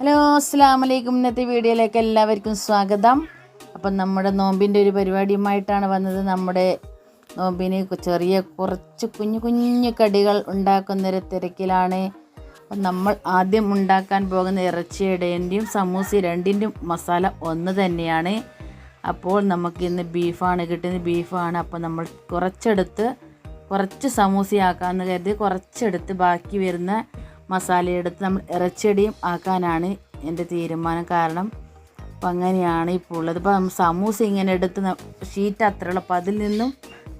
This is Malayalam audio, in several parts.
ഹലോ അസ്സാം വലൈക്കും ഇന്നത്തെ വീഡിയോയിലേക്ക് എല്ലാവർക്കും സ്വാഗതം. അപ്പം നമ്മുടെ നോമ്പിന്റെ ഒരു പരിപാടിയുമായിട്ടാണ് വന്നത്. നമ്മുടെ നോമ്പിന് ചെറിയ കുറച്ച് കുഞ്ഞു കുഞ്ഞു കടികൾ ഉണ്ടാക്കുന്നൊരു തിരക്കിലാണ്. അപ്പം നമ്മൾ ആദ്യം ഉണ്ടാക്കാൻ പോകുന്ന ഇറച്ചിയുടെയും സമൂസ രണ്ടിന്റെയും മസാല ഒന്ന് തന്നെയാണ്. അപ്പോൾ നമുക്ക് ഇന്ന് ബീഫാണ് കിട്ടുന്നത്. ബീഫാണ് അപ്പോൾ നമ്മൾ കുറച്ചെടുത്ത് കുറച്ച് സമൂസയാക്കാമെന്ന് കരുതി കുറച്ചെടുത്ത് ബാക്കി വരുന്ന മസാലയെടുത്ത് നമ്മൾ ഇറച്ചടിയും ആക്കാനാണ് എന്റെ തീരുമാനം. കാരണം അപ്പം അങ്ങനെയാണ് ഇപ്പോൾ ഉള്ളത് ഇപ്പം സമൂസ ഇങ്ങനെ എടുത്ത് ഷീറ്റ് അത്രയുള്ള. അപ്പം അതിൽ നിന്നും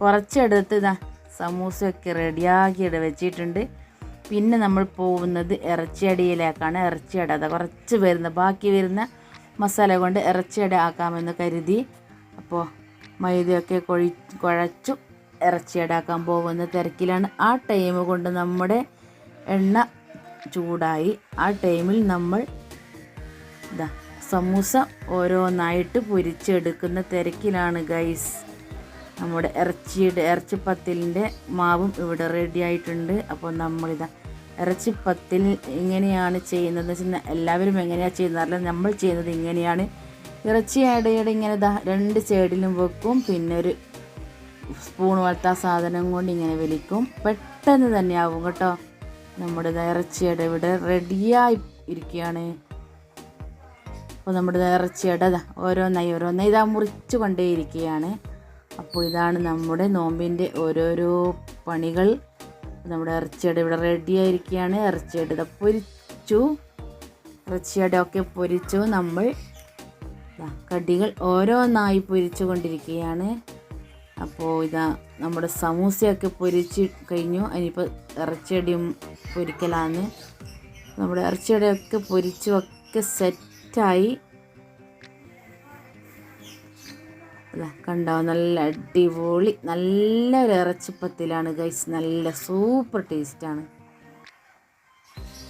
കുറച്ചെടുത്ത് ഇതാ സമൂസയൊക്കെ ഇട വെച്ചിട്ടുണ്ട്. പിന്നെ നമ്മൾ പോകുന്നത് ഇറച്ചിയടിയിലേക്കാണ്. ഇറച്ചിയട അതാ കുറച്ച് വരുന്ന ബാക്കി വരുന്ന മസാല കൊണ്ട് ഇറച്ചിയട ആക്കാമെന്ന് കരുതി. അപ്പോൾ മൈദയൊക്കെ കൊഴി കുഴച്ചു ഇറച്ചിയടാക്കാൻ പോകുന്ന തിരക്കിലാണ്. ആ ടൈം കൊണ്ട് നമ്മുടെ എണ്ണ ചൂടായി. ആ ടൈമിൽ നമ്മൾ ഇതാ സമൂസ ഓരോന്നായിട്ട് പൊരിച്ചെടുക്കുന്ന തിരക്കിലാണ് ഗൈസ് നമ്മുടെ ഇറച്ചിയുടെ ഇറച്ചിപ്പത്തിലിന്റെ മാവും ഇവിടെ റെഡി ആയിട്ടുണ്ട്. അപ്പോൾ നമ്മളിതാ ഇറച്ചിപ്പത്തിൽ എങ്ങനെയാണ് ചെയ്യുന്നത് വെച്ചാൽ എല്ലാവരും എങ്ങനെയാണ് ചെയ്യുന്നതല്ല നമ്മൾ ചെയ്യുന്നത് ഇങ്ങനെയാണ്. ഇറച്ചി ഇടയുടെ ഇങ്ങനെ ഇതാ രണ്ട് സൈഡിലും വെക്കും. പിന്നെ ഒരു സ്പൂൺ പോലത്തെ സാധനം കൊണ്ട് ഇങ്ങനെ വലിക്കും. പെട്ടെന്ന് തന്നെ ആവും കേട്ടോ. നമ്മുടെ ഇറച്ചിയുടെ ഇവിടെ റെഡിയായി ഇരിക്കുകയാണ്. അപ്പോൾ നമ്മുടെ ഇറച്ചിയുടെ ദാ ഓരോന്നായി ഓരോന്നായി ഇതാ മുറിച്ച് കൊണ്ടേയിരിക്കുകയാണ്. അപ്പോൾ ഇതാണ് നമ്മുടെ നോമ്പിന്റെ ഓരോരോ പണികൾ. നമ്മുടെ ഇറച്ചിയുടെ ഇവിടെ റെഡിയായിരിക്കുകയാണ് ഇറച്ചിയുടെ ഇതാ പൊരിച്ചു. ഇറച്ചിയുടെ ഒക്കെ പൊരിച്ചു. നമ്മൾ കടികൾ ഓരോന്നായി പൊരിച്ചു കൊണ്ടിരിക്കുകയാണ്. അപ്പോൾ ഇതാ നമ്മുടെ സമൂസയൊക്കെ പൊരിച്ച് കഴിഞ്ഞു. ഇനിയിപ്പോൾ ഇറച്ചിയടിയും പൊരിക്കലാണ് നമ്മുടെ ഇറച്ചിയുടെയൊക്കെ പൊരിച്ചും ഒക്കെ സെറ്റായി കണ്ടോ? നല്ല അടിപൊളി നല്ലൊരു ഇറച്ചിപ്പത്തിലാണ് ഗൈസ്. നല്ല സൂപ്പർ ടേസ്റ്റാണ്.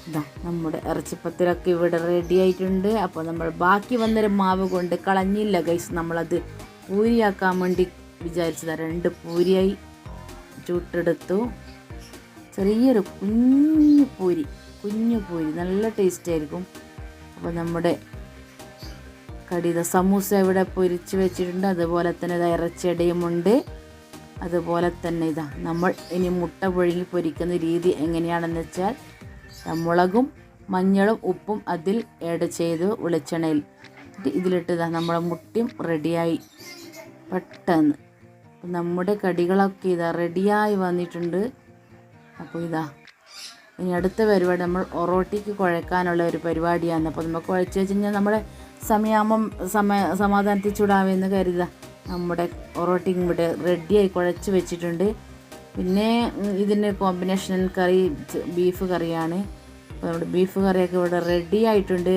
ഇതാ നമ്മുടെ ഇറച്ചിപ്പത്തിലൊക്കെ ഇവിടെ റെഡി ആയിട്ടുണ്ട്. അപ്പോൾ നമ്മൾ ബാക്കി വന്നൊരു മാവ് കൊണ്ട് കളഞ്ഞില്ല ഗൈസ്. നമ്മളത് പൂരിയാക്കാൻ വേണ്ടി വിചാരിച്ചതാണ് രണ്ട് പൂരിയായി ചുട്ടെടുത്തു. ചെറിയൊരു കുഞ്ഞു പൂരി കുഞ്ഞു പൂരി നല്ല ടേസ്റ്റ് ആയിരിക്കും. അപ്പോൾ നമ്മുടെ കടിത സമൂസ ഇവിടെ പൊരിച്ച് വെച്ചിട്ടുണ്ട് അതുപോലെ തന്നെ ഇത് ഇറച്ചിടയുമുണ്ട് അതുപോലെ തന്നെ ഇതാ നമ്മൾ ഇനി മുട്ട പുഴുങ്ങി പൊരിക്കുന്ന രീതി എങ്ങനെയാണെന്ന് വെച്ചാൽ മുളകും മഞ്ഞളും ഉപ്പും അതിൽ ഏഡ് ചെയ്ത് വെളിച്ചെണ്ണയിൽ ഇതിലിട്ട് ഇതാ നമ്മുടെ മുട്ടയും റെഡിയായി പെട്ടെന്ന്. നമ്മുടെ കടികളൊക്കെ ഇതാ റെഡിയായി വന്നിട്ടുണ്ട്. അപ്പോൾ ഇതാ. ഇനി അടുത്ത പരിപാടി നമ്മൾ ഒറോട്ടിക്ക് കുഴക്കാനുള്ള ഒരു പരിപാടിയാണ്. അപ്പോൾ നമ്മൾ കുഴച്ച് വെച്ച് കഴിഞ്ഞാൽ നമ്മുടെ സമയമാകുമ്പം സമയ സമാധാനത്തിൽ ചൂടാവുമെന്ന് കരുതുക നമ്മുടെ ഒറോട്ടി ഇവിടെ റെഡിയായി കുഴച്ച് വെച്ചിട്ടുണ്ട്. പിന്നെ ഇതിന്റെ കോമ്പിനേഷൻ കറി ബീഫ് കറിയാണ്. അപ്പോൾ നമ്മുടെ ബീഫ് കറിയൊക്കെ ഇവിടെ റെഡി ആയിട്ടുണ്ട്.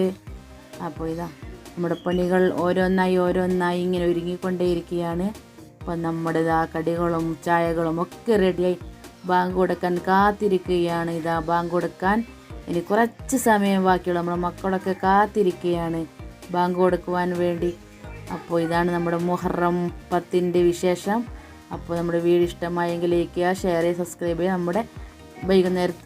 അപ്പോൾ ഇതാ. നമ്മുടെ പണികൾ ഓരോന്നായി ഓരോന്നായി ഇങ്ങനെ ഒരുങ്ങിക്കൊണ്ടേയിരിക്കുകയാണ്. അപ്പോൾ നമ്മുടെ ഇതാ കടികളും ചായകളും ഒക്കെ റെഡിയായി ബാങ്ക് കൊടുക്കാൻ കാത്തിരിക്കുകയാണ്. ഇതാ ബാങ്ക് കൊടുക്കാൻ ഇനി കുറച്ച് സമയം ബാക്കിയുള്ള. നമ്മുടെ മക്കളൊക്കെ കാത്തിരിക്കുകയാണ്. ബാങ്ക് കൊടുക്കുവാൻ വേണ്ടി. അപ്പോൾ ഇതാണ് നമ്മുടെ മുഹറം പത്തിന്റെ വിശേഷം. അപ്പോൾ നമ്മുടെ വീഡിയോ ഇഷ്ടമായെങ്കിൽ ലൈക്ക് ചെയ്യുക ഷെയർ ചെയ്യുക സബ്സ്ക്രൈബ് ചെയ്യുക. നമ്മുടെ വൈകുന്നേരം